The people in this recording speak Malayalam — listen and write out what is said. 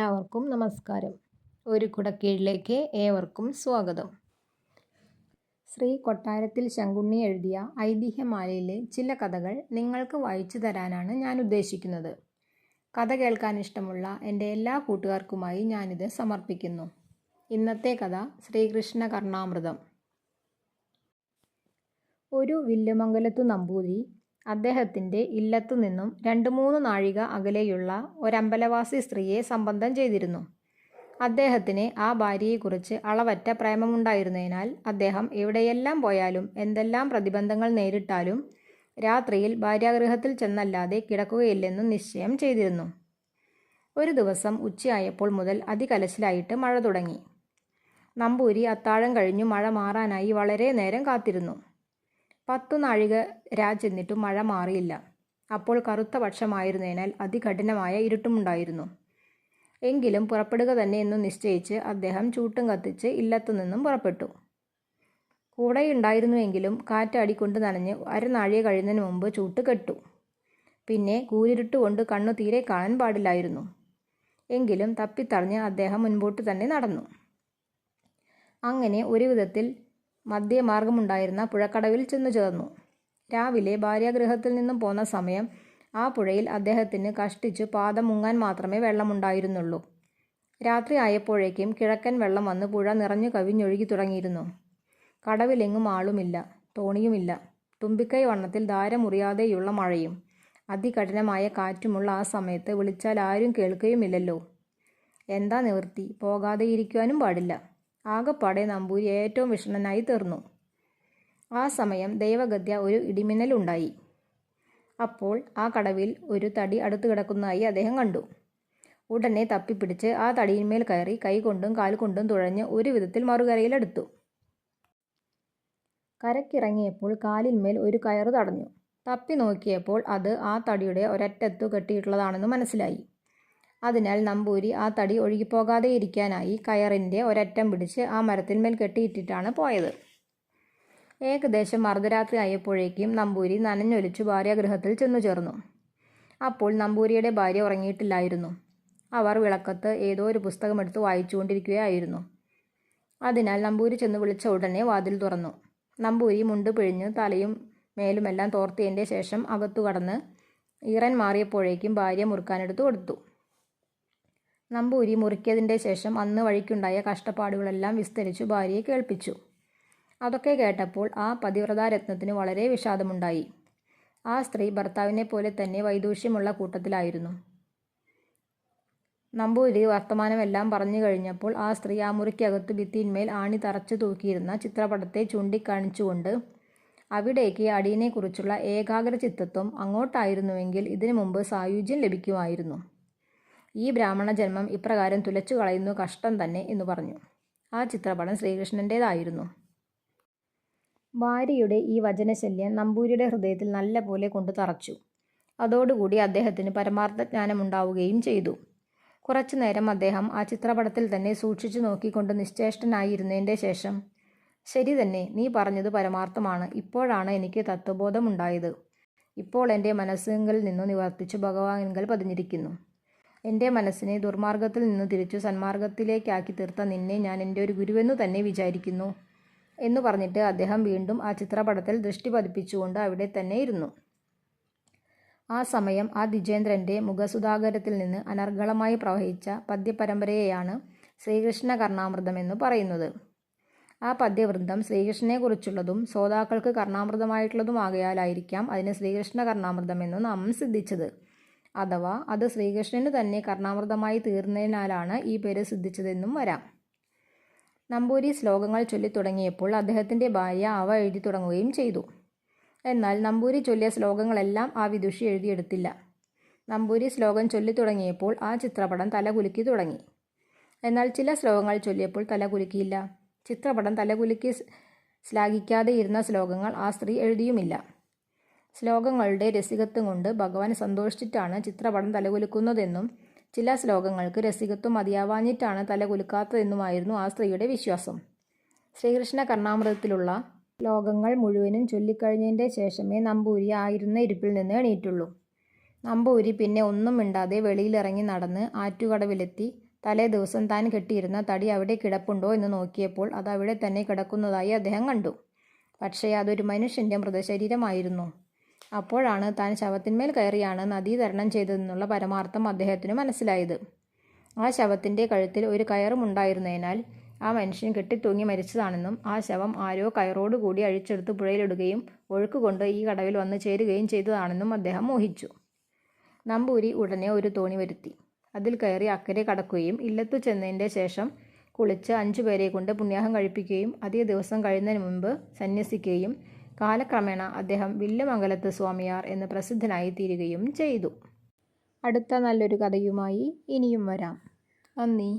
എല്ലാവർക്കും നമസ്കാരം. ഒരു കുടക്കീഴിലേക്ക് ഏവർക്കും സ്വാഗതം. ശ്രീ കൊട്ടാരത്തിൽ ശങ്കുണ്ണി എഴുതിയ ഐതിഹ്യമാലയിലെ ചില കഥകൾ നിങ്ങൾക്ക് വായിച്ചു തരാനാണ് ഞാൻ ഉദ്ദേശിക്കുന്നത്. കഥ കേൾക്കാൻ ഇഷ്ടമുള്ള എന്റെ എല്ലാ കൂട്ടുകാർക്കുമായി ഞാനിത് സമർപ്പിക്കുന്നു. ഇന്നത്തെ കഥ ശ്രീകൃഷ്ണ കർണാമൃതം. ഒരു വില്ലുമംഗലത്തു നമ്പൂതിരി അദ്ദേഹത്തിന്റെ ഇല്ലത്തു നിന്നും രണ്ട് മൂന്ന് നാഴിക അകലെയുള്ള ഒരമ്പലവാസി സ്ത്രീയെ സംബന്ധം ചെയ്തിരുന്നു. അദ്ദേഹത്തിന് ആ ഭാര്യയെക്കുറിച്ച് അളവറ്റ പ്രേമമുണ്ടായിരുന്നതിനാൽ അദ്ദേഹം എവിടെയെല്ലാം പോയാലും എന്തെല്ലാം പ്രതിബന്ധങ്ങൾ നേരിട്ടാലും രാത്രിയിൽ ഭാര്യാഗൃഹത്തിൽ ചെന്നല്ലാതെ കിടക്കുകയില്ലെന്നും നിശ്ചയം ചെയ്തിരുന്നു. ഒരു ദിവസം ഉച്ചയായപ്പോൾ മുതൽ അതികലശലായിട്ട് മഴ തുടങ്ങി. നമ്പൂരി അത്താഴം കഴിഞ്ഞു മഴ മാറാനായി വളരെ നേരം കാത്തിരുന്നു. പത്തു നാഴിക രാജെന്നിട്ടും മഴ മാറിയില്ല. അപ്പോൾ കറുത്ത പക്ഷമായിരുന്നതിനാൽ അതികഠിനമായ ഇരുട്ടുമുണ്ടായിരുന്നു. എങ്കിലും പുറപ്പെടുക തന്നെ എന്ന് നിശ്ചയിച്ച് അദ്ദേഹം ചൂട്ടും കത്തിച്ച് ഇല്ലത്തു നിന്നും പുറപ്പെട്ടു. കൂടെയുണ്ടായിരുന്നുവെങ്കിലും കാറ്റടിക്കൊണ്ട് നനഞ്ഞ് അരനാഴിക കഴിയുന്നതിന് മുമ്പ് ചൂട്ട് കെട്ടു. പിന്നെ കൂരിരുട്ട് കൊണ്ട് കണ്ണു തീരെ കാണാൻ പാടില്ലായിരുന്നു. എങ്കിലും തപ്പിത്തറിഞ്ഞ് അദ്ദേഹം മുൻപോട്ട് തന്നെ നടന്നു. അങ്ങനെ ഒരു വിധത്തിൽ മധ്യമാർഗമുണ്ടായിരുന്ന പുഴക്കടവിൽ ചെന്നു ചേർന്നു. രാവിലെ ഭാര്യാഗൃഹത്തിൽ നിന്നും പോന്ന സമയം ആ പുഴയിൽ അദ്ദേഹത്തിന് കഷ്ടിച്ചു പാദം മുങ്ങാൻ മാത്രമേ വെള്ളമുണ്ടായിരുന്നുള്ളൂ. രാത്രി ആയപ്പോഴേക്കും കിഴക്കൻ വെള്ളം വന്ന് പുഴ നിറഞ്ഞു കവിഞ്ഞൊഴുകി തുടങ്ങിയിരുന്നു. കടവിലെങ്ങും ആളുമില്ല തോണിയുമില്ല. തുമ്പിക്കൈ വണ്ണത്തിൽ ധാരമുറിയാതെയുള്ള മഴയും അതികഠിനമായ കാറ്റുമുള്ള ആ സമയത്ത് വിളിച്ചാൽ ആരും കേൾക്കുകയുമില്ലല്ലോ എന്താ നിവൃത്തി? പോകാതെ ഇരിക്കുവാനും പാടില്ല. ആകപ്പാടെ നമ്പൂരി ഏറ്റവും വിഷണ്ണനായി തീർന്നു. ആ സമയം ദൈവഗദ്യ ഒരു ഇടിമിന്നലുണ്ടായി. അപ്പോൾ ആ കടവിൽ ഒരു തടി അടുത്ത് കിടക്കുന്നതായി അദ്ദേഹം കണ്ടു. ഉടനെ തപ്പിപ്പിടിച്ച് ആ തടിയിന്മേൽ കയറി കൈകൊണ്ടും കാൽകൊണ്ടും തുഴഞ്ഞ് ഒരു വിധത്തിൽ മറുകരയിലെടുത്തു കരക്കിറങ്ങിയപ്പോൾ കാലിന്മേൽ ഒരു കയറ് തടഞ്ഞു. തപ്പി നോക്കിയപ്പോൾ അത് ആ തടിയുടെ ഒരറ്റത്തു കെട്ടിയിട്ടുള്ളതാണെന്ന് മനസ്സിലായി. അതിനാൽ നമ്പൂരി ആ തടി ഒഴുകിപ്പോകാതെ ഇരിക്കാനായി കയറിന്റെ ഒരറ്റം പിടിച്ച് ആ മരത്തിന്മേൽ കെട്ടിയിട്ടിട്ടാണ് പോയത്. ഏകദേശം അർദ്ധരാത്രി ആയപ്പോഴേക്കും നമ്പൂരി നനഞ്ഞൊലിച്ചു ഭാര്യാഗൃഹത്തിൽ ചെന്നു ചേർന്നു. അപ്പോൾ നമ്പൂരിയുടെ ഭാര്യ ഉറങ്ങിയിട്ടില്ലായിരുന്നു. അവർ വിളക്കത്ത് ഏതോ ഒരു പുസ്തകമെടുത്ത് വായിച്ചുകൊണ്ടിരിക്കുകയായിരുന്നു. അതിനാൽ നമ്പൂരി ചെന്ന് വിളിച്ച ഉടനെ വാതിൽ തുറന്നു. നമ്പൂരി മുണ്ട് പിഴിഞ്ഞ് തലയും മേലുമെല്ലാം തോർത്തിയതിന്റെ ശേഷം അകത്തു കടന്ന് ഈറൻ മാറിയപ്പോഴേക്കും ഭാര്യ മുറുക്കാനെടുത്ത് കൊടുത്തു. നമ്പൂരി മുറിക്കിയതിന്റെ ശേഷം അന്ന് വഴിക്കുണ്ടായ കഷ്ടപ്പാടുകളെല്ലാം വിസ്തരിച്ചു ഭാര്യയെ കേൾപ്പിച്ചു. അതൊക്കെ കേട്ടപ്പോൾ ആ പതിവ്രതാരത്നത്തിന് വളരെ വിഷാദമുണ്ടായി. ആ സ്ത്രീ ഭർത്താവിനെ പോലെ തന്നെ വൈദൂഷ്യമുള്ള കൂട്ടത്തിലായിരുന്നു. നമ്പൂരി വർത്തമാനമെല്ലാം പറഞ്ഞു കഴിഞ്ഞപ്പോൾ ആ സ്ത്രീ ആ മുറിക്കകത്ത് ഭിത്തിന്മേൽ ആണി തറച്ചു തൂക്കിയിരുന്ന ചിത്രപടത്തെ ചൂണ്ടിക്കാണിച്ചുകൊണ്ട് അവിടേക്ക് അടിയനെക്കുറിച്ചുള്ള ഏകാഗ്ര ചിത്തത്വം അങ്ങോട്ടായിരുന്നുവെങ്കിൽ ഇതിനു മുമ്പ് സായുജ്യം ലഭിക്കുമായിരുന്നു. ഈ ബ്രാഹ്മണ ജന്മം ഇപ്രകാരം തുലച്ചു കളയുന്നു കഷ്ടം തന്നെ എന്ന് പറഞ്ഞു. ആ ചിത്രപടം ശ്രീകൃഷ്ണന്റേതായിരുന്നു ഭാര്യയുടെ ഈ വചനശല്യം നമ്പൂരിയുടെ ഹൃദയത്തിൽ നല്ല പോലെ കൊണ്ടു തറച്ചു. അതോടുകൂടി അദ്ദേഹത്തിന് പരമാർത്ഥ ഉണ്ടാവുകയും ചെയ്തു. കുറച്ചു നേരം അദ്ദേഹം ആ ചിത്രപടത്തിൽ തന്നെ സൂക്ഷിച്ചു നോക്കിക്കൊണ്ട് നിശ്ചേഷ്ടനായിരുന്നതിന്റെ ശേഷം ശരി തന്നെ നീ പറഞ്ഞത് പരമാർത്ഥമാണ്. ഇപ്പോഴാണ് എനിക്ക് തത്വബോധമുണ്ടായത്. ഇപ്പോൾ എന്റെ മനസ്സുകളിൽ നിന്നു നിവർത്തിച്ച് ഭഗവാൻകൽ പതിഞ്ഞിരിക്കുന്നു. എന്റെ മനസ്സിനെ ദുർമാർഗത്തിൽ നിന്ന് തിരിച്ചു സന്മാർഗത്തിലേക്കാക്കി തീർത്ത നിന്നെ ഞാൻ എന്റെ ഒരു ഗുരുവെന്നു തന്നെ വിചാരിക്കുന്നു എന്ന് പറഞ്ഞിട്ട് അദ്ദേഹം വീണ്ടും ആ ചിത്രപടത്തിൽ ദൃഷ്ടി പതിപ്പിച്ചുകൊണ്ട് അവിടെ തന്നെ ഇരുന്നു. ആ സമയം ആ ദിജേന്ദ്രന്റെ മുഖസുധാകരത്തിൽ നിന്ന് അനർഗളമായി പ്രവഹിച്ച പദ്യപരമ്പരയെയാണ് ശ്രീകൃഷ്ണ കർണാമൃതമെന്ന് പറയുന്നത്. ആ പദ്യവൃന്ദം ശ്രീകൃഷ്ണനെക്കുറിച്ചുള്ളതും ശ്രോതാക്കൾക്ക് കർണാമൃതമായിട്ടുള്ളതുമാകയാലായിരിക്കാം അതിന് ശ്രീകൃഷ്ണ കർണാമൃതമെന്ന് നാം സിദ്ധിച്ചത്. അഥവാ അത് ശ്രീകൃഷ്ണന് തന്നെ കർണാമൃതമായി തീർന്നതിനാലാണ് ഈ പേര് സിദ്ധിച്ചതെന്നും വരാം. നമ്പൂരി ശ്ലോകങ്ങൾ ചൊല്ലിത്തുടങ്ങിയപ്പോൾ അദ്ദേഹത്തിന്റെ ഭാര്യ അവ എഴുതി തുടങ്ങുകയും ചെയ്തു. എന്നാൽ നമ്പൂരി ചൊല്ലിയ ശ്ലോകങ്ങളെല്ലാം ആ വിദുഷി എഴുതിയെടുത്തില്ല. നമ്പൂരി ശ്ലോകം ചൊല്ലിത്തുടങ്ങിയപ്പോൾ ആ ചിത്രപടം തലകുലുക്കി തുടങ്ങി. എന്നാൽ ചില ശ്ലോകങ്ങൾ ചൊല്ലിയപ്പോൾ തലകുലുക്കിയില്ല. ചിത്രപടം തലകുലുക്കി ശ്ലാഘിക്കാതെ ഇരുന്ന ശ്ലോകങ്ങൾ ആ സ്ത്രീ എഴുതിയുമില്ല. ശ്ലോകങ്ങളുടെ രസികത്വം കൊണ്ട് ഭഗവാൻ സന്തോഷിച്ചിട്ടാണ് ചിത്രപടം തലകുലുക്കുന്നതെന്നും ചില ശ്ലോകങ്ങൾക്ക് രസികത്വം മതിയാവാഞ്ഞിട്ടാണ് തലകുലുക്കാത്തതെന്നുമായിരുന്നു ആ സ്ത്രീയുടെ വിശ്വാസം. ശ്രീകൃഷ്ണ കർണാമൃതത്തിലുള്ള ശ്ലോകങ്ങൾ മുഴുവനും ചൊല്ലിക്കഴിഞ്ഞതിന്റെ ശേഷമേ നമ്പൂരി ആയിരുന്ന ഇരിപ്പിൽ നിന്ന് എണീറ്റുള്ളൂ. നമ്പൂരി പിന്നെ ഒന്നും മിണ്ടാതെ വെളിയിലിറങ്ങി നടന്ന് ആറ്റുകടവിലെത്തി തലേ ദിവസം താൻ കെട്ടിയിരുന്ന തടി അവിടെ കിടപ്പുണ്ടോ എന്ന് നോക്കിയപ്പോൾ അത് അവിടെ തന്നെ കിടക്കുന്നതായി അദ്ദേഹം കണ്ടു. പക്ഷേ അതൊരു മനുഷ്യന്റെ മൃതശരീരമായിരുന്നു. അപ്പോഴാണ് താൻ ശവത്തിന്മേൽ കയറിയാണ് നദീ തരണം ചെയ്തതെന്നുള്ള പരമാർത്ഥം അദ്ദേഹത്തിന് മനസ്സിലായത്. ആ ശവത്തിന്റെ കഴുത്തിൽ ഒരു കയറും കയറുമുണ്ടായിരുന്നതിനാൽ ആ മനുഷ്യൻ കെട്ടിത്തൂങ്ങി മരിച്ചതാണെന്നും ആ ശവം ആരോ കയറോടുകൂടി അഴിച്ചെടുത്ത് പുഴയിലിടുകയും ഒഴുക്കുകൊണ്ട് ഈ കടവിൽ വന്ന് ചേരുകയും ചെയ്തതാണെന്നും അദ്ദേഹം മോഹിച്ചു. നമ്പൂരി ഉടനെ ഒരു തോണി വരുത്തി. അതിൽ കയറി അക്കരെ കടക്കുകയും ഇല്ലത്തു ചെന്നതിന്റെ ശേഷം കുളിച്ച് അഞ്ചു പേരെ കൊണ്ട് പുണ്യാഹം കഴിപ്പിക്കുകയും അധിക ദിവസം കഴിയുന്നതിന് മുമ്പ് സന്യസിക്കുകയും കാലക്രമേണ അദ്ദേഹം വില്ലുമംഗലത്ത് സ്വാമിയാർ എന്ന് പ്രസിദ്ധനായി തീരുകയും ചെയ്തു. അടുത്ത നല്ലൊരു കഥയുമായി ഇനിയും വരാം. നന്ദി.